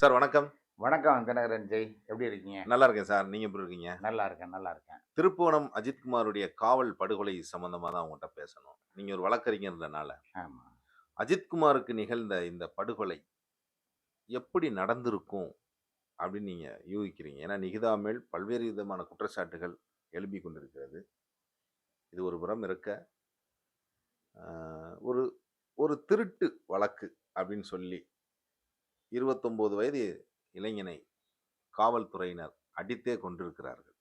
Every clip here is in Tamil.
சார் வணக்கம். வணக்கம் தினகரன் ஜெய். எப்படி இருக்கீங்க? நல்லா இருக்கேன் சார். நீங்க எப்படி இருக்கீங்க? நல்லா இருக்கேன் நல்லா இருக்கேன். திருப்புவனம் அஜித்குமாருடைய காவல் படுகொலை சம்பந்தமா தான் உங்கள்கிட்ட பேசணும். நீங்க ஒரு வழக்கறிஞர்ன்றனால ஆமா. அஜித்குமாருக்கு நிகழ்ந்த இந்த படுகொலை எப்படி நடந்திருக்கும் அப்படின்னு நீங்க யூகிக்கிறீங்க. ஏன்னா நிகிதா மேல் பல்வேறு விதமான குற்றச்சாட்டுகள் எழுப்பி கொண்டிருக்கிறது. இது ஒரு புறம் இருக்க ஒரு ஒரு திருட்டு வழக்கு அப்படின்னு சொல்லி இருபத்தொம்போது வயது இளைஞனை காவல்துறையினர் அடித்தே கொண்டிருக்கிறார்கள்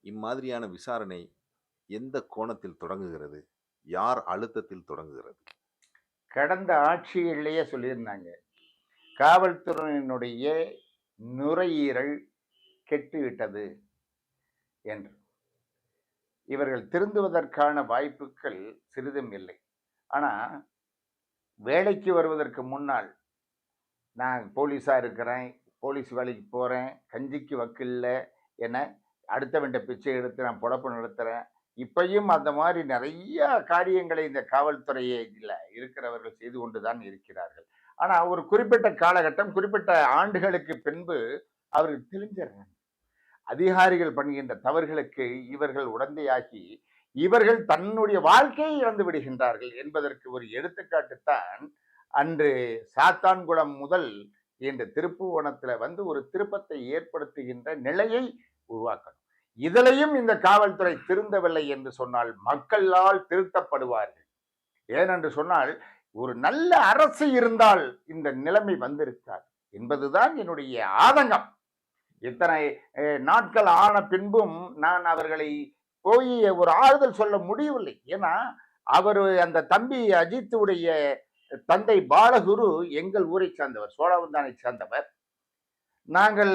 இம்மாதிரியான விசாரணை எந்த கோணத்தில் தொடங்குகிறது? யார் அழுத்தத்தில் தொடங்குகிறது? கடந்த ஆட்சியிலேயே சொல்லியிருந்தாங்க. காவல்துறையினுடைய நுரையீரல் கெட்டுவிட்டது என்று. இவர்கள் திருந்துவதற்கான வாய்ப்புகள் சிறிதும் இல்லை. ஆனால் வேலைக்கு வருவதற்கு முன்னால் நான் போலீஸாக இருக்கிறேன் போலீஸ் வேலைக்கு போகிறேன் கஞ்சிக்கு வக்கில்ல என அடுத்தவன்ட்ட பிச்சை எடுத்து நான் பொழப்பு நடத்துகிறேன் இப்பையும் அந்த மாதிரி நிறைய காரியங்களை இந்த காவல்துறையில் இருக்கிறவர்கள் செய்து கொண்டு தான் இருக்கிறார்கள். ஆனால் ஒரு குறிப்பிட்ட காலகட்டம் குறிப்பிட்ட ஆண்டுகளுக்கு பின்பு அவர்கள் தெரிஞ்சிடறாங்க அதிகாரிகள் பண்ணுகின்ற தவறுகளுக்கு இவர்கள் உடந்தையாகி இவர்கள் தன்னுடைய வாழ்க்கையை இழந்து விடுகின்றார்கள் என்பதற்கு ஒரு எடுத்துக்காட்டுத்தான் அன்று சாத்தான்குளம் முதல் இந்த திருப்புவனத்தில் வந்து ஒரு திருப்பத்தை ஏற்படுத்துகின்ற நிலையை உருவாக்கணும். இதிலையும் இந்த காவல்துறை திருந்தவில்லை என்று சொன்னால் மக்களால் திருத்தப்படுவார்கள். ஏனென்று சொன்னால் ஒரு நல்ல அரசு இருந்தால் இந்த நிலைமை வந்திருக்காது என்பதுதான் என்னுடைய ஆதங்கம். இத்தனை நாட்கள் ஆன பின்பும் நான் அவர்களை போய் ஒரு ஆறுதல் சொல்ல முடியவில்லை. ஏன்னா அவர் அந்த தம்பி அஜித்துடைய தந்தை பாலகுரு எங்கள் ஊரை சார்ந்தவர் சோழவந்தானை சார்ந்தவர். நாங்கள்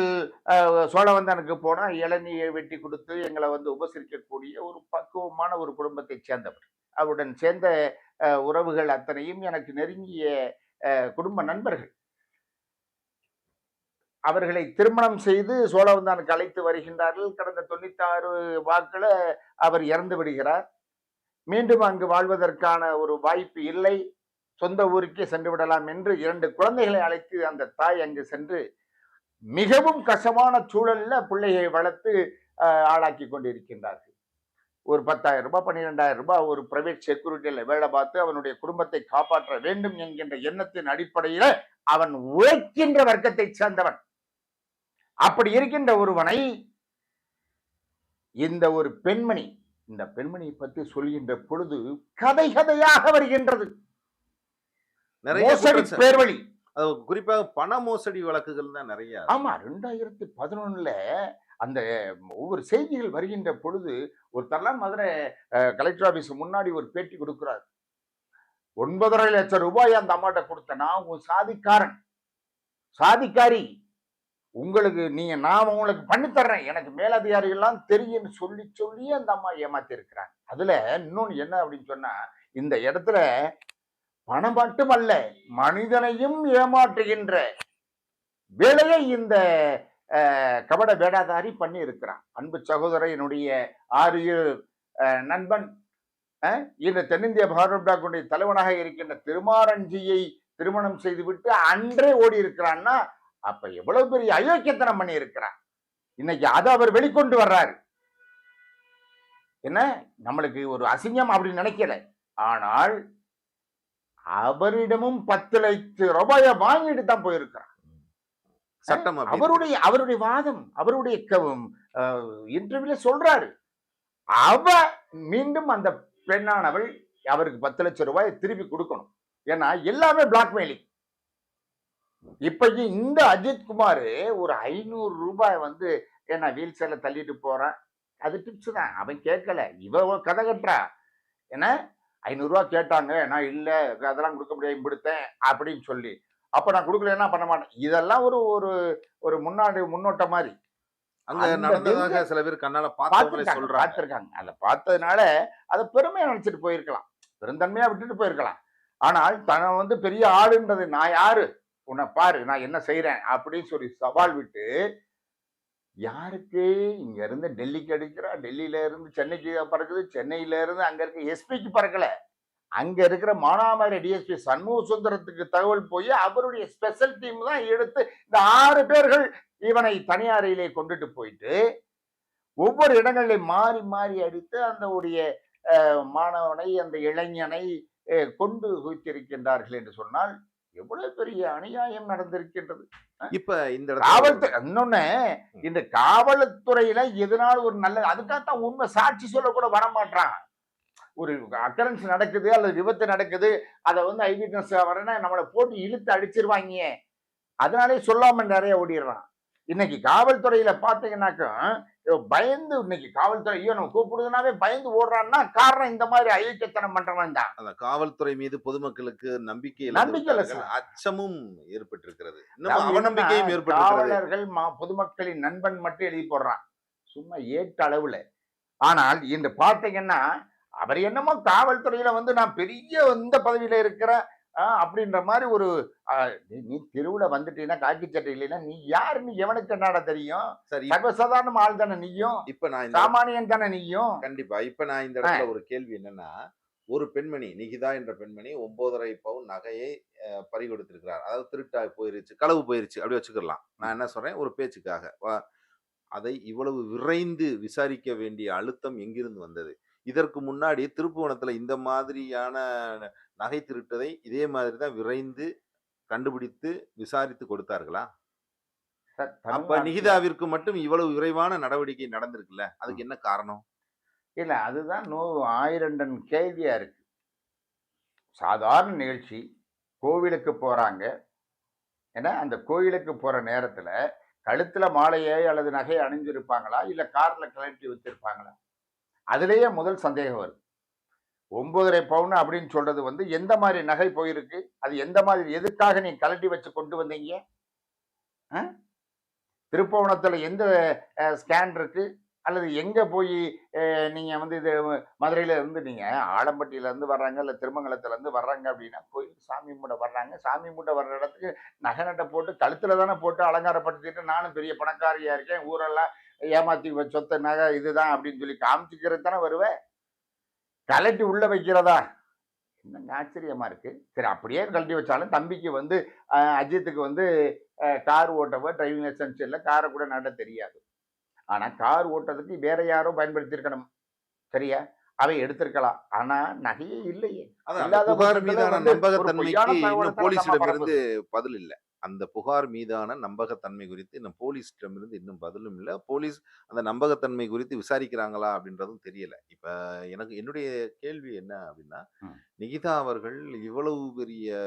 சோழவந்தானுக்கு போனால் இளநியை வெட்டி கொடுத்து எங்களை வந்து உபசரிக்கக்கூடிய ஒரு பக்குவமான ஒரு குடும்பத்தைச் சேர்ந்தவர். அவருடன் சேர்ந்த உறவுகள் அத்தனையும் எனக்கு நெருங்கிய குடும்ப நண்பர்கள். அவர்களை திருமணம் செய்து சோழவந்தானுக்கு அழைத்து வருகின்றார்கள். கடந்த தொண்ணூத்தாறு வாக்கில் அவர் இறந்து விடுகிறார். மீண்டும் அங்கு வாழ்வதற்கான ஒரு வாய்ப்பு இல்லை. சொந்த ஊருக்கே சென்று விடலாம் என்று இரண்டு குழந்தைகளை அழைத்து அந்த தாய் அங்கு சென்று மிகவும் கஷ்டமான சூழல்ல பிள்ளையை வளர்த்து ஆளாக்கி கொண்டிருக்கின்றார்கள். ஒரு பத்தாயிரம் ரூபாய் பன்னிரெண்டாயிரம் ரூபாய் ஒரு பிரைவேட் செக்யூரிட்டியில் வேலை பார்த்து அவனுடைய குடும்பத்தை காப்பாற்ற வேண்டும் என்கின்ற எண்ணத்தின் அடிப்படையில அவன் உழைக்கின்ற வர்க்கத்தை சேர்ந்தவன். அப்படி இருக்கின்ற ஒருவனை இந்த ஒரு பெண்மணி இந்த பெண்மணியை பற்றி சொல்கின்ற பொழுது கதை கதையாக வருகின்றது. நிறைய மோசடி பேர்வழி அது குறிப்பாக பண மோசடி வழக்குகள் தான் நிறைய. ஆமா ரெண்டாயிரத்தி பதினொன்னுல அந்த ஒவ்வொரு செய்திகள் வருகின்ற பொழுது ஒரு தரலாம் மதுரை கலெக்டர் ஆபீஸ் முன்னாடி ஒரு பேட்டி கொடுக்கிறார். ஒன்பதரை லட்சம் ரூபாய் அந்த அம்மாட்ட கொடுத்தனா உன் சாதிக்காரன். சாதிக்காரி. உங்களுக்கு நீங்க நான் உங்களுக்கு பண்ணி தர்றேன். எனக்கு மேலதிகாரிகள்லாம் தெரியும்னு சொல்லி சொல்லி அந்த அம்மா ஏமாத்தி இருக்கிறாங்க அதுல இன்னொன்னு என்ன அப்படின்னு சொன்னா இந்த இடத்துல பணம் மட்டுமல்ல மனிதனையும் ஏமாற்றுகின்ற வேலையை இந்த கபட வேடாதாரி பண்ணி இருக்கிறான் அன்பு சகோதரர் என்னுடைய ஆரிய நண்பன் இந்த தென்னிந்திய பாரம்பரிய தலைவனாக இருக்கின்ற திருமாரஞ்சியை திருமணம் செய்துவிட்டு அன்றே ஓடி இருக்கிறான்னா அப்ப எவ்வளவு பெரிய அயோக்கியத்தனம் பண்ணி இருக்கிறான் இன்னைக்கு அதை அவர் வெளிக்கொண்டு வர்றாரு. என்ன? நம்மளுக்கு ஒரு அசிங்கம் அப்படின்னு நினைக்கல. ஆனால் அவரிடமும் பத்து லட்சம் ரூபாயை வாங்கிட்டு தான் போயிருக்கிறார். சட்டம். அவருடைய அவருடைய வாதம் அவருடைய இன்டர்வியூல சொல்றாரு. அவ மீண்டும் அந்த பெண்ணானவள் அவருக்கு பத்து லட்சம் ரூபாயை திருப்பி கொடுக்கணும். ஏன்னா எல்லாமே பிளாக்மெயிலிங் இப்பயும் இந்த அஜித் குமார் ஒரு ஐநூறு ரூபாய் வந்து ஏன்னா வீல் சேர்ல தள்ளிட்டு போறேன். அது டிப்ஸ் தான். அவன் கேட்கல. இவ கதை கட்டுறா. என்ன? ஐநூறுரூவா கேட்டாங்க. நான் இல்லை அதெல்லாம் கொடுக்க முடியாது கொடுத்தேன் அப்படின்னு சொல்லி. அப்போ நான் கொடுக்கலன்னா பண்ண மாட்டேன்? இதெல்லாம் ஒரு ஒரு ஒரு முன்னாடி முன்னோட்ட மாதிரி. அங்க நடந்ததாக சில பேர் கண்ணால பார்த்தவங்களே பார்த்துருக்காங்க. அதை பார்த்ததுனால அதை பெருமையா நினைச்சிட்டு போயிருக்கலாம். பெருந்தன்மையா விட்டுட்டு போயிருக்கலாம். ஆனால் தன்னை வந்து பெரிய ஆளுன்றது நான் யாரு? உன்னை பாரு நான் என்ன செய்றேன் அப்படின்னு சொல்லி சவால் விட்டு யாருக்கு? இங்க இருந்து டெல்லிக்கு அடிக்கிறா டெல்லியில இருந்து சென்னைக்கு பறக்குது சென்னையில இருந்து அங்க இருக்க எஸ்பிக்கு பறக்கல. அங்க இருக்கிற மானாமரி டிஎஸ்பி சண்முக சுந்தரத்துக்கு தகவல் போய் அவருடைய ஸ்பெஷல் டீம் தான் எடுத்து இந்த ஆறு பேர்கள் இவனை தனியாரையிலே கொண்டுட்டு போயிட்டு ஒவ்வொரு இடங்களில் மாறி மாறி அடித்து அந்த உடைய மாணவனை அந்த இளைஞனை கொண்டு குவித்திருக்கின்றார்கள் என்று சொன்னால் எவ்வளவு பெரிய அநியாயம் நடந்திருக்கின்றது இப்ப இந்த காவல்துறை இன்னொன்னு இந்த காவல்துறையில எதனால ஒரு நல்ல அதுக்காகத்தான் உண்மை சாட்சி சொல்ல கூட வரமாட்டான் ஒரு அக்கரன்ஸ் நடக்குது அல்லது விபத்து நடக்குது அதை வந்து ஐவிட்னஸ் வரனா நம்மளை போட்டு இழுத்து அடிச்சிருவாங்க அதனாலே சொல்லாம நிறைய ஓடிடுறான். இன்னைக்கு காவல்துறையில பாத்தீங்கன்னாக்கா ஐயோ, பயந்து இன்னைக்கு காவல்துறை ஐயோ நம்ம கூப்பிடுதுனாவே பயந்து ஓடுறான்னா காரணம் இந்த மாதிரி அயோக்கியத்தனம் பண்றவன் தான். அந்த காவல்துறை மீது பொதுமக்களுக்கு நம்பிக்கை நம்பிக்கை. அச்சமும் ஏற்பட்டிருக்கிறது. அவநம்பிக்கையும் ஏற்பட்டிருக்கிறது. காவலர்கள் பொதுமக்களின் நண்பன் மட்டும் எழுதி போடுறான். சும்மா ஏட்டு அளவுல. ஆனால் இந்த பாத்தீங்கன்னா அவர் என்னமோ காவல்துறையில வந்து நான் பெரிய இந்த பதவியில இருக்கிறேன் அப்படின்ற மாதிரி ஒரு நீ- தெருவுல வந்துட்டீங்கன்னா காக்கி சட்டை இல்லைன்னா நீ யாருன்னு எவனுக்கு என்னடா தெரியும்? சரி சர்வசாதாரண ஆள் தானே நீயும்? இப்ப நான் சாமானியன் தானே நீயும்? கண்டிப்பா இப்ப நான் இந்த இடத்துல ஒரு கேள்வி என்னன்னா ஒரு பெண்மணி நிகிதா என்ற பெண்மணி ஒன்பதரை பவுன் நகையை பறி கொடுத்திருக்கிறார் அதாவது திருட்டா போயிருச்சு களவு போயிருச்சு அப்படி வச்சுக்கலாம் நான் என்ன சொல்றேன்? ஒரு பேச்சுக்காக. அதை இவ்வளவு விரைந்து விசாரிக்க வேண்டிய அழுத்தம் எங்கிருந்து வந்தது? இதற்கு முன்னாடி திருப்புவனத்துல இந்த மாதிரியான நகை திருட்டதை இதே மாதிரி தான் விரைந்து கண்டுபிடித்து விசாரித்து கொடுத்தார்களா? அப்ப நிகிதாவிற்கு மட்டும் இவ்வளவு விரைவான நடவடிக்கை நடந்திருக்குல்ல? அதுக்கு என்ன காரணம்? இல்ல அதுதான் நூ ஆயிரம் டன் கேள்வியா இருக்கு. சாதாரண நிகழ்ச்சி. கோவிலுக்கு போறாங்க. ஏன்னா அந்த கோயிலுக்கு போற நேரத்துல கழுத்துல மாலையை அல்லது நகையை அணிஞ்சிருப்பாங்களா? இல்ல கார்ல கழட்டி வச்சிருப்பாங்களா அதுலயே முதல் சந்தேகம் வருது. ஒன்பதரை பவுன் அப்படின்னு சொல்றது வந்து எந்த மாதிரி நகை போயிருக்கு? அது எந்த மாதிரி எதுக்காக நீ கழட்டி வச்சு கொண்டு வந்தீங்க? திருப்பவனத்தில் எந்த ஸ்கேன் இருக்கு? அல்லது எங்கே போய் நீங்கள் வந்து இது மதுரையில் இருந்து நீங்கள் ஆலம்பட்டியிலேருந்து வர்றாங்க இல்லை திருமங்கலத்துலேருந்து வர்றாங்க அப்படின்னா கோயில் சாமி கும்பிட வர்றாங்க. சாமி கும்பிட வர்ற இடத்துக்கு நகை நட்டை போட்டு கழுத்தில் தானே போட்டு அலங்காரப்படுத்திட்டு நானும் பெரிய பணக்காரியாக இருக்கேன் ஊரெல்லாம் ஏமாத்தி வ- நகை இதுதான் அப்படின்னு சொல்லி காமிச்சிக்கிறது தானே வருவேன் கலட்டி உள்ளே வைக்கிறதா? என்னங்க ஆச்சரியமாக இருக்குது சரி அப்படியே கழட்டி வச்சாலும் தம்பிக்கு வந்து அஜித்துக்கு வந்து கார் ஓட்டவோ டிரைவிங் லைசன்ஸ் இல்லை காரை கூட நட தெரியாது. ஆனால் கார் ஓட்டுறதுக்கு வேற யாரோ பயன்படுத்தியிருக்கணும். சரியா? அவை எடுத்திருக்கலாம். ஆனா நகையே இல்லையே. இல்லாத புகார் மீதான நம்பகத்தன்மைக்கு இருந்து பதில் இல்லை அந்த புகார் மீதான நம்பகத்தன்மை குறித்து இன்னும் போலீசிடம் இருந்து இன்னும் பதிலும் இல்லை. போலீஸ் அந்த நம்பகத்தன்மை குறித்து விசாரிக்கிறாங்களா அப்படின்றதும் தெரியல. இப்ப எனக்கு என்னுடைய கேள்வி என்ன அப்படின்னா. நிகிதா அவர்கள் இவ்வளவு பெரிய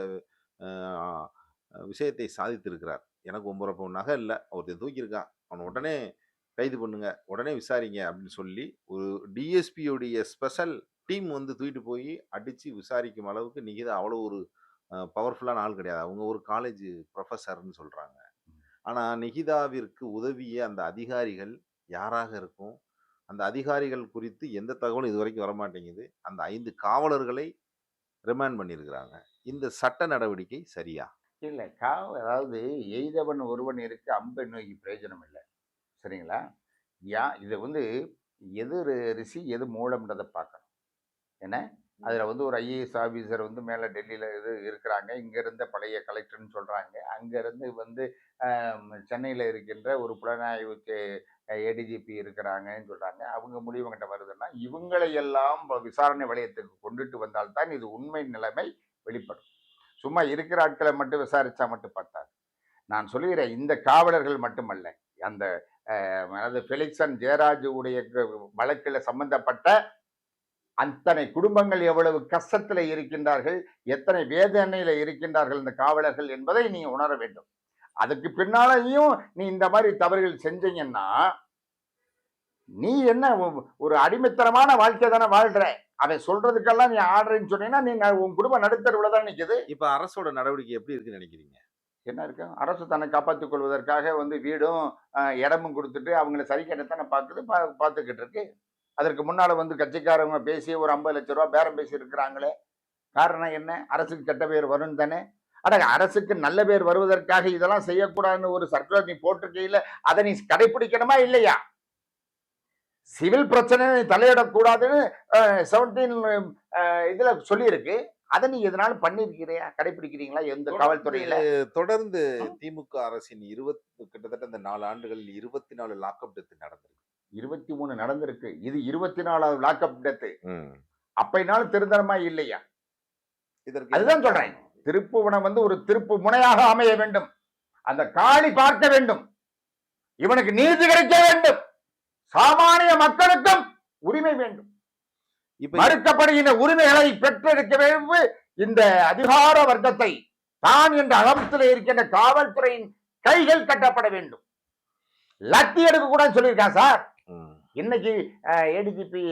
விஷயத்தை சாதித்திருக்கிறார். எனக்கு பவுன் நகை இல்லை. ஒருத்தன் தூக்கியிருக்கான். அவனை உடனே கைது பண்ணுங்க உடனே விசாரிங்க அப்படின்னு சொல்லி ஒரு டிஎஸ்பியோடைய ஸ்பெஷல் டீம் வந்து தூக்கிட்டு போய் அடிச்சு விசாரிக்கும் அளவுக்கு நிகிதா அவ்வளோ ஒரு பவர்ஃபுல்லான ஆள் கிடையாது. அவங்க ஒரு காலேஜ் ப்ரொஃபஸர்னு சொல்றாங்க. ஆனா நிகிதாவிற்கு உதவிய அந்த அதிகாரிகள் யாராக இருக்கும்? அந்த அதிகாரிகள் குறித்து எந்த தகவலும் இது வரைக்கும் வரமாட்டேங்குது. அந்த ஐந்து காவலர்களை ரிமாண்ட் பண்ணியிருக்கிறாங்க. இந்த சட்ட நடவடிக்கை சரியா? இல்ல கா அதாவது எய்தவன் ஒருவன் இருக்கு அம்பை நோக்கி பிரயோஜனம் இல்லை. சரிங்களா? யா இது வந்து எது ரிஷி எது மூலம்ன்றதை பார்க்கணும். ஏன்னா அதுல வந்து ஒரு ஐஏஎஸ் ஆபீசர் வந்து மேல டெல்லியில இது இருக்கிறாங்க. இங்க இருந்த பழைய கலெக்டர்னு சொல்றாங்க. அங்க இருந்து வந்து சென்னையில இருக்கின்ற ஒரு புலனாய்வு ஏடிஜிபி இருக்கிறாங்கன்னு சொல்றாங்க. அவங்க முடிவுகிட்ட வருதுன்னா இவங்களை எல்லாம் வ- விசாரணை வளையத்துக்கு கொண்டுட்டு வந்தால்தான் இது உண்மை நிலைமை வெளிப்படும். சும்மா இருக்கிற ஆட்களை மட்டும் விசாரிச்சா மட்டும் பத்தாது. நான் சொல்லுகிறேன் இந்த காவலர்கள் மட்டுமல்ல. அந்த அதாவது ஃபெலிக்சன் ஜெயராஜ் உடைய வழக்கில் சம்பந்தப்பட்ட அத்தனை குடும்பங்கள் எவ்வளவு கஷ்டத்தில் இருக்கின்றார்கள் எத்தனை வேதனையில் இருக்கின்றார்கள் இந்த காவலர்கள் என்பதை நீ உணர வேண்டும். அதுக்கு பின்னாலையும் நீ இந்த மாதிரி தவறுகள் செஞ்சீங்கன்னா நீ என்ன ஒரு அடிமைத்தனமான வாழ்க்கை தானே வாழ்ற? அதை சொல்றதுக்கெல்லாம் நீ ஆடுறேன்னு சொன்னீங்கன்னா நீ உன் குடும்பம் நடுத்தருவில் தான் நிக்குது. இப்ப அரசோட நடவடிக்கை எப்படி இருக்குன்னு நினைக்கிறீங்க? என்ன இருக்கு? அரசு தன்னை காப்பாற்றிக் கொள்வதற்காக வந்து வீடும் இடமும் கொடுத்துட்டு அவங்கள சரி தானே பார்க்குது பா பார்த்துக்கிட்டு இருக்கு. அதற்கு முன்னால் வந்து கட்சிக்காரங்க பேசி ஒரு ஐம்பது லட்ச ரூபா பேரம் பேசி இருக்கிறாங்களே காரணம் என்ன? அரசுக்கு கெட்ட பேர் வரும் தானே? அட அரசுக்கு நல்ல பேர் வருவதற்காக இதெல்லாம் செய்யக்கூடாதுன்னு ஒரு சர்க்குலர் நீ போட்டிருக்கையில அதை நீ கடைபிடிக்கணுமா இல்லையா? சிவில் பிரச்சனை தலையிடக்கூடாதுன்னு செவன்டீன் இதில் சொல்லியிருக்கு. அதை நீ எதனால பண்ணிருக்கிறியா கடைபிடிக்கிறீங்களா எந்த காவல்துறையில? தொடர்ந்து- திமுக அரசின் இருபத்தி கிட்டத்தட்ட இந்த நாலு ஆண்டுகளில் இருபத்தி நாலு லாக்அப் டெத் நடந்திருக்கு. இருபத்தி மூணு நடந்திருக்கு. இது இருபத்தி நாலாவது லாக்அப் டெத்து ம். அப்பைனாலும் திருந்தரமா இல்லையா? இதற்கு அதுதான் சொல்றேன். திருப்புவனம் வந்து ஒரு திருப்பு முனையாக அமைய வேண்டும். அந்த காளி பார்க்க வேண்டும். இவனுக்கு நீதி கிடைக்க வேண்டும். சாமானிய மக்களுக்கும் உரிமை வேண்டும். மறுக்கப்படுகின்ற உரிமைகளை பெற்றெடுக்க வேண்டும். இந்த அதிகார வர்க்கத்தை தான் என்ற அகமத்தில் இருக்கின்ற காவல்துறையின் கைகள் கட்டப்பட வேண்டும். லத்தி எடுக்க கூட சொல்லியிருக்கான் சார். இன்னைக்கு ஏடிஜிபி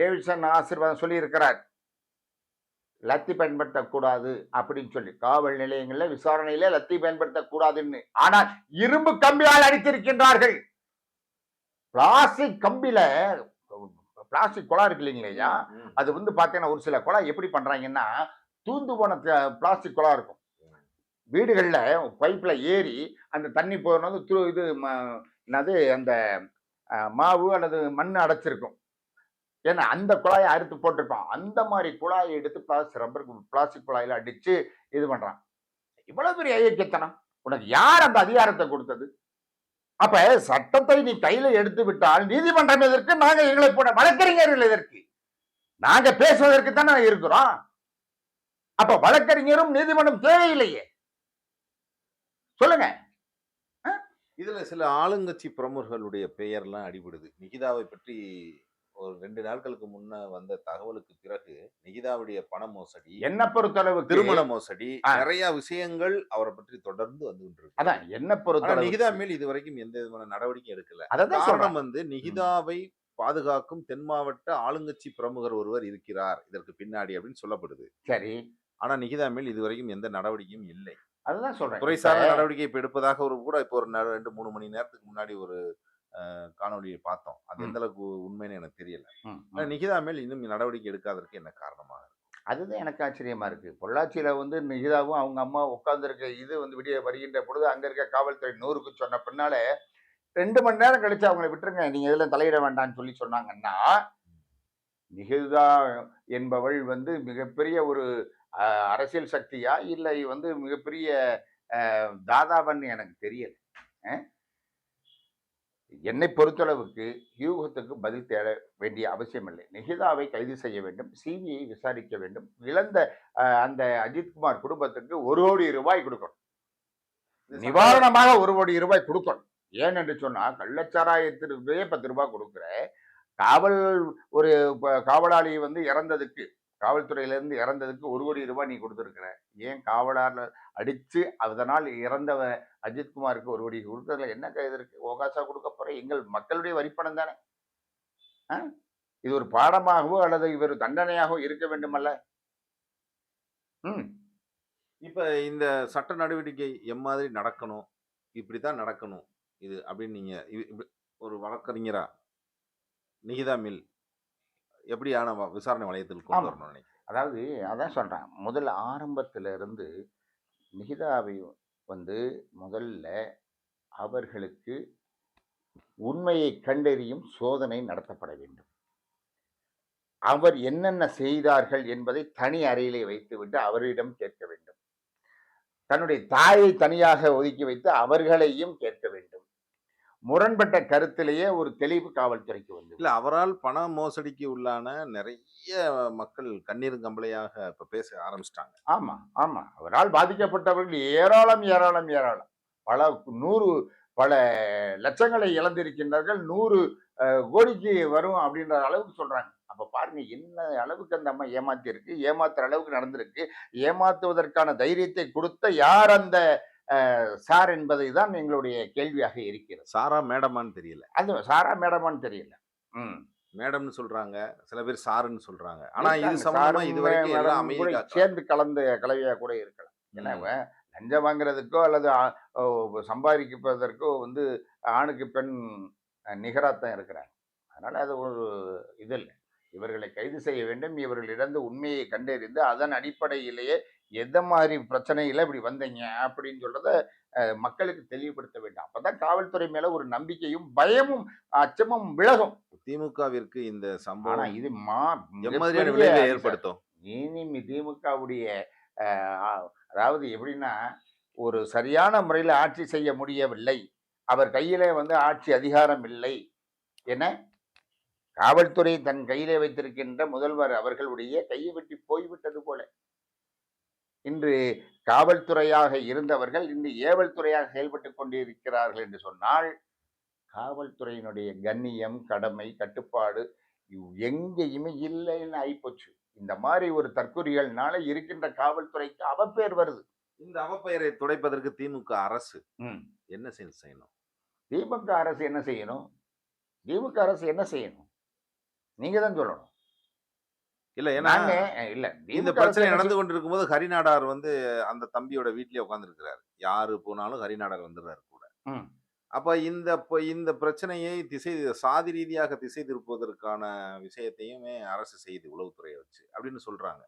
டேவிட்சன் ஆசீர்வாதம் சொல்லியிருக்கிறார். லத்தி பயன்படுத்தக்கூடாது அப்படின்னு சொல்லி. காவல் நிலையங்கள்ல விசாரணையில லத்தி பயன்படுத்தக்கூடாதுன்னு. ஆனால் இரும்பு கம்பியால் அடித்திருக்கின்றார்கள். பிளாஸ்டிக் கம்பியில பிளாஸ்டிக் குழா இருக்கு இல்லைங்களா ம். அது வந்து பார்த்தீங்கன்னா ஒரு சில குழா எப்படி பண்றாங்கன்னா தூந்து போன பிளாஸ்டிக் குழா இருக்கும். வீடுகளில் பைப்பில் ஏறி அந்த தண்ணி போகிறது து இது என்னது அந்த மாவு அல்லது மண் அடைச்சிருக்கும். ஏன்னா அந்த குழாயை அறுத்து போட்டிருப்பான். அந்த மாதிரி குழாயை எடுத்து பிளாஸ்டிக் ரப்பர் பிளாஸ்டிக் குழாயில அடிச்சு இது பண்றான். இவ்வளவு பெரிய ஐயக்கியத்தனம். உனக்கு யார் அந்த அதிகாரத்தை கொடுத்தது? அப்ப சட்டத்தை நீ கையில எடுத்து விட்டால் நீதிமன்றம் எதற்கு? நாங்க எங்களை போட வழக்கறிஞர்கள் எதற்கு? நாங்க பேசுவதற்கு தானே இருக்கிறோம். அப்ப வழக்கறிஞரும் நீதிமன்றம் தேவையில்லையே. சொல்லுங்க. இதுல சில ஆளுங்கட்சி பிரமுகர்களுடைய பெயர்லாம் அடிபடுது. நிகிதாவை பற்றி ஒரு ரெண்டு நாட்களுக்கு முன்ன வந்த தகவலுக்கு பிறகு நிகிதாவுடைய பண மோசடி என்ன பொறுத்தளவு திருமண மோசடி. நிறைய விஷயங்கள் அவரை பற்றி தொடர்ந்து வந்து அதான் என்ன பொறுத்தளவு நிகிதா மேல் இதுவரைக்கும் எந்த விதமான நடவடிக்கை எடுக்கல. அதான் காரணம் வந்து நிகிதாவை பாதுகாக்கும் தென் மாவட்ட ஆளுங்கட்சி பிரமுகர் ஒருவர் இருக்கிறார் இதற்கு பின்னாடி அப்படின்னு சொல்லப்படுது. சரி. ஆனா நிகிதா மேல் இதுவரைக்கும் எந்த நடவடிக்கையும் இல்லை. அதுதான் சொல்றேன். துறை சார்ந்த நடவடிக்கை இப்ப எடுப்பதாக ஒரு கூட இப்போ ஒரு ரெண்டு மூணு மணி நேரத்துக்கு முன்னாடி ஒரு அஹ், காணொளியை பார்த்தோம் அது. எந்த அளவுக்கு உண்மைன்னு எனக்கு தெரியல ம், ஆனா ம். நிகிதா மேல் இன்னும் நடவடிக்கை எடுக்காதற்கு என்ன காரணமாக? அதுதான் எனக்கு ஆச்சரியமா இருக்கு பொள்ளாச்சியில வந்து நிகிதாவும் அவங்க அம்மா உட்கார்ந்துருக்க இது வந்து விடிய வருகின்ற பொழுது அங்க இருக்க காவல்துறை நூறுக்கு சொன்ன பின்னால ரெண்டு மணி நேரம் கழிச்சு அவங்களை விட்டுருங்க நீங்க இதுல தலையிட வேண்டாம்னு சொல்லி சொன்னாங்கன்னா நிகிதா என்பவள் வந்து மிகப்பெரிய ஒரு அரசியல் சக்தியா இல்லை வந்து மிகப்பெரிய தாதாவன்னு எனக்கு தெரியல? என்னை பொறுத்தளவுக்கு யூகத்துக்கு பதில் தேட வேண்டிய அவசியம் இல்லை நிகிதாவை கைது செய்ய வேண்டும். சிபிஐ விசாரிக்க வேண்டும். இழந்த அந்த அஜித்குமார் குடும்பத்துக்கு ஒரு கோடி ரூபாய் கொடுக்கணும். நிவாரணமாக ஒரு கோடி ரூபாய் கொடுக்கணும். ஏன் என்று சொன்னா கள்ளச்சாராயத்திற்கு பத்து ரூபாய் கொடுக்குற காவல் ஒரு காவலாளி வந்து இறந்ததுக்கு காவல்துறையிலேருந்து இறந்ததுக்கு ஒரு கோடி ரூபாய் நீ கொடுத்துருக்குற. ஏன் காவலாளர் அடித்து அதனால் இறந்தவ அஜித்குமாருக்கு ஒரு கோடி கொடுத்ததுல என்ன கைது இருக்குது ஓகாசா கொடுக்க போகிற எங்கள் மக்களுடைய வரிப்பணம் தானே. ஆ? இது ஒரு பாடமாகவோ அல்லது இவர் தண்டனையாகவோ இருக்க வேண்டுமல்ல. ம். இப்போ இந்த சட்ட நடவடிக்கை எம்மாதிரி நடக்கணும். இப்படி தான் நடக்கணும். இது அப்படின்னு நீங்கள் ஒரு வழக்கறிஞரா? நிகிதா மில். எப்படியான விசாரணை வளையத்தில் கொண்டு. வரணும்னு நினைக்கிறேன் அதாவது அதான் சொல்றேன். முதல்ல ஆரம்பத்துல இருந்து நிகிதாவை வந்து முதல்ல அவர்களுக்கு உண்மையை கண்டறியும் சோதனை நடத்தப்பட வேண்டும். அவர் என்னென்ன செய்தார்கள் என்பதை தனி அறையிலே வைத்துவிட்டு அவரிடம் கேட்க வேண்டும். தன்னுடைய தாயை தனியாக ஒதுக்கி வைத்து அவர்களையும் கேட்க வேண்டும். முரண்பட்ட கருத்திலேயே ஒரு தெளிவு காவல்துறைக்கு வந்து இல்ல அவரால் பண மோசடிக்கு உள்ளான நிறைய மக்கள் கண்ணீர் கம்பளையாக இப்ப பேச ஆரம்பிச்சிட்டாங்க. ஆமா ஆமா. அவரால் பாதிக்கப்பட்டவர்கள் ஏராளம் ஏராளம் ஏராளம். பல நூறு பல லட்சங்களை இழந்திருக்கின்றார்கள். நூறு கோடிக்கு வரும் அப்படின்ற அளவுக்கு சொல்றாங்க. அப்ப பாருங்க என்ன அளவுக்கு அந்த அம்மா ஏமாத்தி இருக்கு ஏமாத்துற அளவுக்கு நடந்திருக்கு. ஏமாத்துவதற்கான தைரியத்தை கொடுத்த யார் அந்த சார் என்பதை தான் எங்களுடைய கேள்வியாக இருக்கிறது. சாரா மேடமான்னு தெரியல. அது சாரா மேடமான்னு தெரியல. ம். மேடம்னு சொல்றாங்க. சில பேர் சாருன்னு சொல்றாங்க. ஆனா இது. சம்பந்தமா இது வரைக்கும் சேர்ந்து கலந்த கலவையா கூட இருக்கலாம். ஏன்னா லஞ்சம் வாங்குறதுக்கோ அல்லது சம்பாதிப்பதற்கோ வந்து ஆணுக்கு பெண் நிகராத்தான் இருக்கிறாங்க. அதனால அது ஒரு இது இல்லை. இவர்களை கைது செய்ய வேண்டும். இவர்களிடந்து உண்மையை கண்டறிந்து அதன் அடிப்படையிலேயே எந்த மாதிரி பிரச்சனையில இப்படி வந்தீங்க? அப்படின்னு சொல்றத அஹ், மக்களுக்கு தெளிவுபடுத்த வேண்டும். அப்பதான் காவல்துறை மேல ஒரு நம்பிக்கையும் பயமும் அச்சமும் விலகும். திமுகவிற்கு இந்த சம்பவம் இது மா. ஏற்படுத்தும். இனி திமுகவுடைய அதாவது எப்படின்னா ஒரு சரியான முறையில் ஆட்சி செய்ய முடியவில்லை. அவர் கையிலே வந்து ஆட்சி அதிகாரம் இல்லை. என காவல்துறை தன் கையிலே வைத்திருக்கின்ற முதல்வர் அவர்களுடைய கையை வெட்டி போய்விட்டது போல. இன்று காவல்துறையாக இருந்தவர்கள் இன்று ஏவல் துறையாக செயல்பட்டு கொண்டிருக்கிறார்கள் என்று சொன்னால் காவல்துறையினுடைய கண்ணியம் கடமை கட்டுப்பாடு எங்கேயுமே இல்லைன்னு ஆயிப்போச்சு. இந்த மாதிரி ஒரு தற்கொலைகள்னால இருக்கின்ற காவல்துறைக்கு அவப்பேர் வருது. இந்த அவப்பெயரை துடைப்பதற்கு திமுக அரசு. என்ன செய்யணும்? திமுக அரசு என்ன செய்யணும்? திமுக அரசு என்ன செய்யணும்? நீங்க தான் சொல்லணும். இல்ல ஏன்னா இல்ல இந்த பிரச்சனை நடந்து கொண்டிருக்கும் போது ஹரிநாடார் வந்து அந்த தம்பியோட வீட்லயே உட்கார்ந்து யாரு போனாலும் ஹரிநாடார் வந்துடுறாரு கூட. அப்ப இந்த இந்த பிரச்சனையை திசை சாதி ரீதியாக திசை திருப்புவதற்கான விஷயத்தையுமே அரசு செய்யுது உளவுத்துறையை வச்சு அப்படின்னு சொல்றாங்க.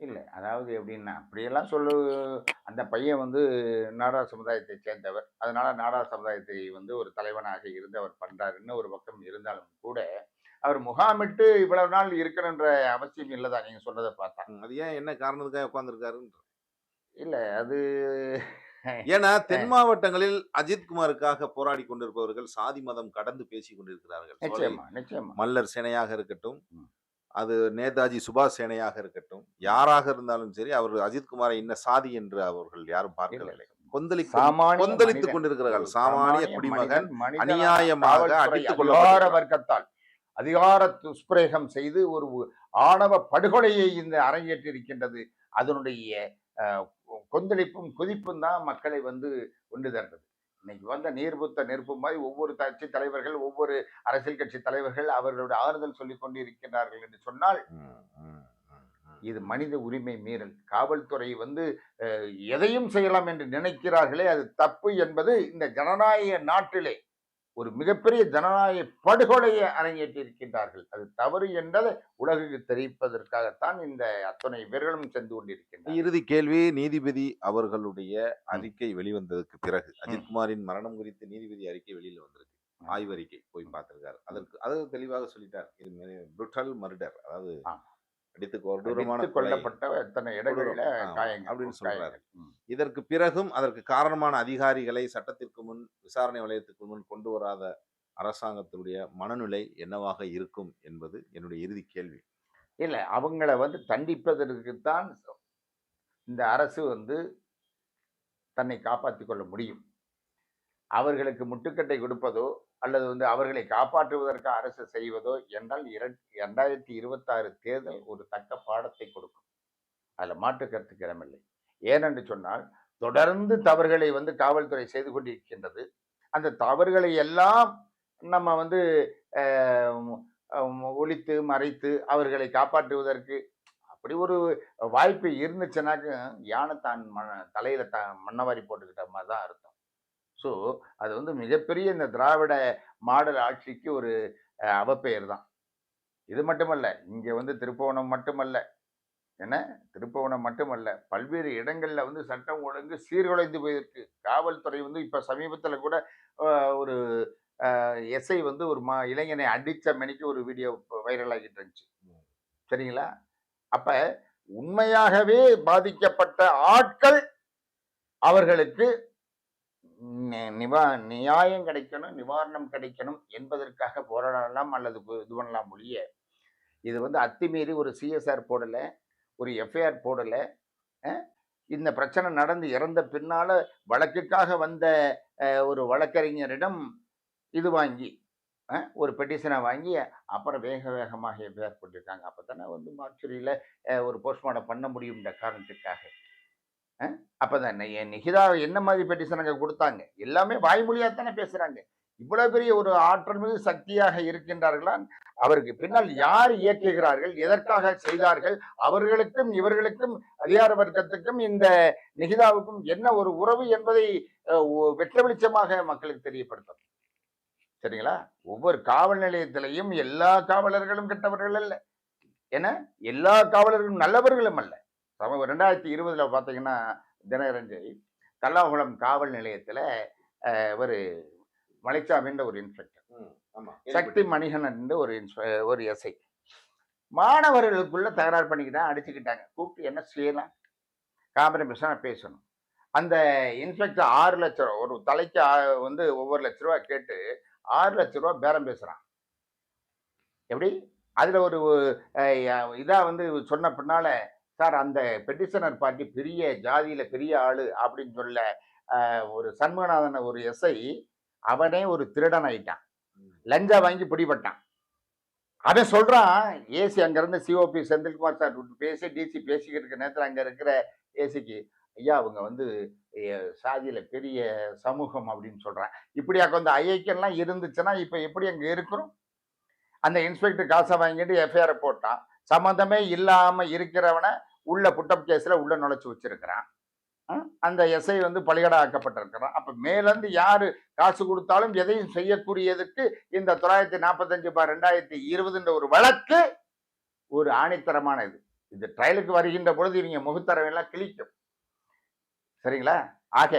இல்ல அதாவது எப்படின்னா அப்படியெல்லாம் சொல்லு அந்த பையன் வந்து நாடார் சமுதாயத்தை சேர்ந்தவர். அதனால நாடார் சமுதாயத்தை வந்து ஒரு தலைவனாக இருந்து அவர் பண்றாருன்னு ஒரு பக்கம் இருந்தாலும் கூட அவர் முகாமிட்டு இவ்வளவு நாள் இருக்கணுன்ற அவசியம் இல்லதான் நீங்க சொன்னதை பார்த்தா. அது ஏன் என்ன காரணத்துக்காக உட்கார்ந்துருக்காருன்ற. இல்ல அது ஏன்னா தென் மாவட்டங்களில் அஜித்குமாருக்காக போராடி கொண்டிருப்பவர்கள் சாதி மதம் கடந்து பேசி கொண்டிருக்கிறார்கள். நிச்சயமா நிச்சயமா. மல்லர் சேனையாக இருக்கட்டும். அது நேதாஜி சுபாஷ் சேனையாக இருக்கட்டும் யாராக இருந்தாலும் சரி அவர் அஜித்குமாரை இன்ன சாதி என்று அவர்கள் யாரும் பார்க்கவில்லை. இல்ல. கொந்தளி சாமானிய கொந்தளித்துக். கொண்டிருக்கிறார்கள். சாமானிய குடிமகன் அநியாயமாக அடித்துக் கொள்ளப்படுகிறார். வர்க்கத்தால். அதிகார துஷ்பிரயோகம் செய்து ஒரு ஆணவ படுகொலையை இந்த அரங்கேற்றி இருக்கின்றது அதனுடைய கொந்தளிப்பும் குதிப்பும் தான் மக்களை வந்து கொண்டு தந்தது இன்னைக்கு வந்த நீர்புத்த நெருப்பு மாதிரி ஒவ்வொரு கட்சி தலைவர்கள் ஒவ்வொரு அரசியல் கட்சி தலைவர்கள் அவர்களுடைய ஆறுதல் சொல்லிக் கொண்டு இருக்கின்றார்கள் என்று சொன்னால். இது மனித உரிமை மீறல். காவல்துறை வந்து எதையும் செய்யலாம் என்று நினைக்கிறார்களே அது தப்பு என்பது இந்த ஜனநாயக நாட்டிலே ஒரு மிகப்பெரிய ஜனநாயக படுகொலையை அரங்கேற்றி இருக்கின்றார்கள் அது தவறு என்பதை உலகுக்கு தெரிவிப்பதற்காகத்தான் இந்த அத்தனை பேர்களும் சென்று கொண்டிருக்கின்றனர் இறுதி கேள்வி நீதிபதி அவர்களுடைய அறிக்கை வெளிவந்ததுக்கு பிறகு அஜித்குமாரின் மரணம் குறித்து நீதிபதி அறிக்கை வெளியில வந்திருக்கு. ஆய்வறிக்கை போய் பார்த்திருக்காரு. அதற்கு அது தெளிவாக சொல்லிட்டார். இது புருட்டல் மர்டர் அதாவது. அடித்து கொடூரமான கொல்லப்பட்ட எத்தனை இடங்களில அப்படின்னு சொல்றாரு. இதற்கு பிறகும் அதற்கு காரணமான அதிகாரிகளை சட்டத்திற்கு முன் விசாரணை வளையத்துக்கு முன் கொண்டு வராத அரசாங்கத்தினுடைய மனநிலை என்னவாக இருக்கும் என்பது என்னுடைய இறுதி கேள்வி. இல்லை அவங்கள வந்து தண்டிப்பதற்குத்தான் இந்த அரசு வந்து தன்னை காப்பாற்றி கொள்ள முடியும். அவர்களுக்கு முட்டுக்கட்டை கொடுப்பதோ அல்லது வந்து அவர்களை காப்பாற்றுவதற்கு அரசு செய்வதோ என்றால் இரண் இரண்டாயிரத்தி இருபத்தாறு தேர்தல் ஒரு தக்க பாடத்தை கொடுக்கும். அதில் மாற்று கருத்துக்கிடமில்லை ஏனென்று சொன்னால் தொடர்ந்து தவறுகளை வந்து காவல்துறை செய்து கொண்டிருக்கின்றது. அந்த தவறுகளை எல்லாம் நம்ம வந்து ஒழித்து மறைத்து அவர்களை காப்பாற்றுவதற்கு அப்படி ஒரு வாய்ப்பு இருந்துச்சுனாக்க யானை தான் மண தலையில் த மண்ணவாரி போட்டுக்கிட்ட மாதிரி தான் அர்த்தம். ஸோ அது வந்து மிகப்பெரிய இந்த திராவிட மாடல் ஆட்சிக்கு ஒரு அவப்பெயர் தான். இது மட்டுமல்ல இங்கே வந்து திருப்போணம் மட்டுமல்ல என்ன? திருப்பவனம் மட்டுமல்ல பல்வேறு இடங்கள்ல வந்து சட்டம் ஒழுங்கு சீர்குலைந்து போயிருக்கு. காவல்துறை வந்து இப்ப சமீபத்துல கூட ஒரு எஸ்ஐ வந்து ஒரு மா இளைஞனை அடிச்ச மணிக்கு ஒரு வீடியோ வைரல் ஆகிட்டு இருந்துச்சு. சரிங்களா? அப்ப உண்மையாகவே பாதிக்கப்பட்ட ஆட்கள் அவர்களுக்கு நிவா நியாயம் கிடைக்கணும் நிவாரணம் கிடைக்கணும் என்பதற்காக போராடலாம் அல்லது இது பண்ணலாம் ஒழிய இது வந்து அத்துமீறி ஒரு சிஎஸ்ஆர் போடல. ஒரு எஃப்ஐஆர் போடலை. இந்த பிரச்சனை நடந்து இறந்த பின்னால் வழக்குக்காக வந்த ஒரு வழக்கறிஞரிடம் இது வாங்கி ஒரு பெட்டிஷனை வாங்கி அப்புறம் வேக வேகமாக எஃப்ஐஆர் போட்டிருக்காங்க. அப்போ தானே வந்து மார்ச்சுரியில் ஒரு போஸ்ட்மார்ட்டம் பண்ண முடியுன்ற காரணத்துக்காக அப்போ தான் என் நிகிதா என்ன மாதிரி பெட்டிஷன் அங்கே கொடுத்தாங்க? எல்லாமே வாய்மொழியாக தானே பேசுகிறாங்க இவ்வளோ பெரிய ஒரு ஆற்றல் மிகு சக்தியாக இருக்கின்றார்களா அவருக்கு பின்னால் யார் இயக்குகிறார்கள் எதற்காக செய்தார்கள் அவர்களுக்கும் இவர்களுக்கும் அதிகார வர்க்கத்துக்கும் இந்த நிகிதாவுக்கும் என்ன ஒரு உறவு என்பதை வெற்ற வெளிச்சமாக மக்களுக்கு தெரியப்படுத்தும். சரிங்களா? ஒவ்வொரு காவல் நிலையத்திலையும் எல்லா காவலர்களும் கெட்டவர்கள் அல்ல. என எல்லா காவலர்களும் நல்லவர்களும் அல்ல. சம ரெண்டாயிரத்தி இருபதுல பார்த்தீங்கன்னா தினகரஞ்சை கல்லாகுளம் காவல் நிலையத்தில் ஒரு மலைச்சாமின்ற ஒரு இன்ஸ்பெக்டர் சக்தி மணிகண்டன் ஒரு இன்ஸ்பெ- ஒரு எஸ்ஐ மாணவர்களுக்குள்ள தகராறு பண்ணிக்கிட்டாங்க அடிச்சுக்கிட்டாங்க. கூப்பிட்டு என்ன செய்யலாம்? காம்ப்ரமைஸாக பேசணும். அந்த இன்ஸ்பெக்டர் ஆறு லட்ச ரூபா ஒரு தலைக்கு வந்து ஒவ்வொரு லட்ச ரூபா கேட்டு ஆறு லட்ச ரூபா பேரம் பேசுறான். எப்படி? அதுல ஒரு அஹ், இதா வந்து சொன்ன பின்னால சார் அந்த பெட்டிஷனர் பார்ட்டி பெரிய ஜாதியில பெரிய ஆளு அப்படின்னு சொல்ல ஒரு சண்முகநாதன் ஒரு எஸ்ஐ அவனே ஒரு திருடன் ஆயிட்டான். லஞ்சா வாங்கி பிடிபட்டான். அவன் சொல்கிறான் ஏசி அங்கேருந்து சிஓபி செந்தில்குமார் சார் பேசி டிசி பேசிக்கிட்டு இருக்க நேரத்தில் அங்கே இருக்கிற ஏசிக்கு ஐயா அவங்க வந்து சாதியில் பெரிய சமூகம் அப்படின்னு சொல்கிறான் இப்படியா கொஞ்சம் ஐஐக்கெல்லாம் இருந்துச்சுன்னா இப்போ எப்படி அங்கே இருக்கிறோம்? அந்த இன்ஸ்பெக்டர் காசை வாங்கிட்டு எஃப்ஐஆரை போட்டான். சம்மந்தமே இல்லாமல் இருக்கிறவனை உள்ள புட்டப் கேஸில் உள்ள நுழைச்சி வச்சிருக்கிறான். அந்த எஸ்ஐ வந்து பலிகடா ஆக்கப்பட்டிருக்கிறான் அப்போ மேலேருந்து யார் காசு கொடுத்தாலும் எதையும் செய்யக்கூடியதுக்கு இந்த தொள்ளாயிரத்தி நாற்பத்தஞ்சு பா ரெண்டாயிரத்தி இருபதுன்ற ஒரு வழக்கு ஒரு ஆணித்தரமான இது இது ட்ரையலுக்கு வருகின்ற பொழுது இவங்க முகத்தரவெல்லாம் கிழிக்கும். சரிங்களா? ஆக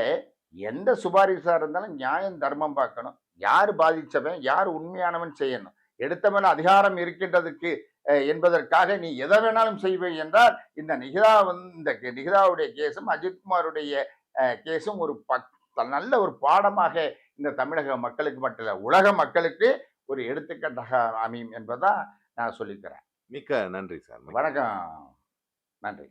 எந்த சுபாரிசாக இருந்தாலும் நியாயம் தர்மம் பார்க்கணும். யார் பாதித்தவன் யார் உண்மையானவன் செய்யணும். எடுத்தவன் அதிகாரம் இருக்கின்றதுக்கு என்பதற்காக நீ எதை வேணாலும் செய்வே என்றால் இந்த நிகிதா வந்து இந்த நிகிதாவுடைய கேஸும் அஜித்குமாருடைய கேஸும் ஒரு பக் நல்ல ஒரு பாடமாக இந்த தமிழக மக்களுக்கு மட்டும் இல்ல உலக மக்களுக்கு ஒரு எடுத்துக்காட்டாக அமையும் என்பதான் நான் சொல்லிக்கிறேன் மிக்க நன்றி சார். வணக்கம். நன்றி.